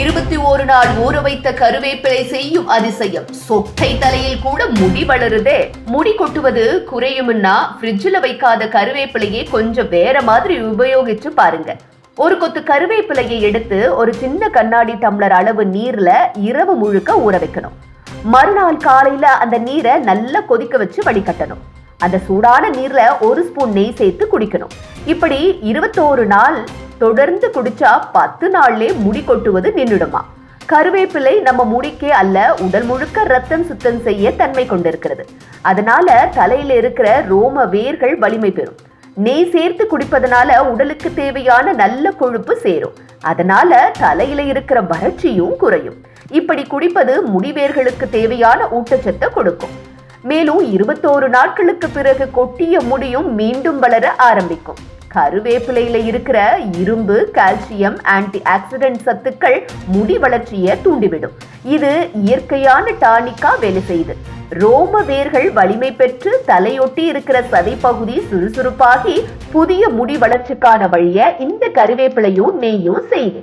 இருபத்தி ஒரு நாள் ஊற வைத்த கருவேப்பிலை செய்யும் அதிசயம். சொட்டை தலையில் கூட முடி வளருதே. முடி கொட்டுவது குறையும்னா ஃப்ரிட்ஜில் வைக்காத கருவேப்பிலையை கொஞ்சம் வேற மாதிரி உபயோகிச்சு பாருங்க. ஒரு கொத்து கருவேப்பிலையை எடுத்து ஒரு சின்ன கண்ணாடி டம்ளர் அளவு நீர்ல இரவு முழுக்க ஊற வைக்கணும். மறுநாள் காலையில அந்த நீரை நல்லா கொதிக்க வச்சு வடிகட்டணும். அந்த சூடான நீர்ல ஒரு ஸ்பூன் நெய் சேர்த்து குடிக்கணும். இப்படி இருபத்தோரு நாள் தொடர்ந்து குடிச்சா பத்து நாள்லே முடி கொட்டுவது நின்றுடுமா கருவேப்பிலை நம்ம முடிக்கே அல்ல உடல் முழுக்க ரத்தம் சுத்தம் செய்ய தன்மை கொண்டிருக்கிறது. அதனால தலையில இருக்கிற ரோம வேர்கள் வலிமை பெறும். நெய் சேர்த்து குடிப்பதனால உடலுக்கு தேவையான நல்ல கொழுப்பு சேரும். அதனால தலையில இருக்கிற வறட்சியும் குறையும். இப்படி குடிப்பது முடிவேர்களுக்கு தேவையான ஊட்டச்சத்தை கொடுக்கும். மேலும் இருபத்தோரு நாட்களுக்கு பிறகு கொட்டிய முடியும் மீண்டும் வளர ஆரம்பிக்கும். கருவேப்பிலையில இருக்கிற இரும்பு கால்சியம் ஆன்டி ஆக்சிடென்ட் சத்துக்கள் முடி வளர்ச்சியை தூண்டிவிடும். இது இயற்கையான டானிக்கா வேலை செய்யுது. ரோம வேர்கள் வலிமை பெற்று தலையொட்டி இருக்கிற சதை பகுதி சுறுசுறுப்பாகி புதிய முடி வளர்ச்சிக்கான வழிய இந்த கருவேப்பிலையும் நெய்யும் செய்யுது.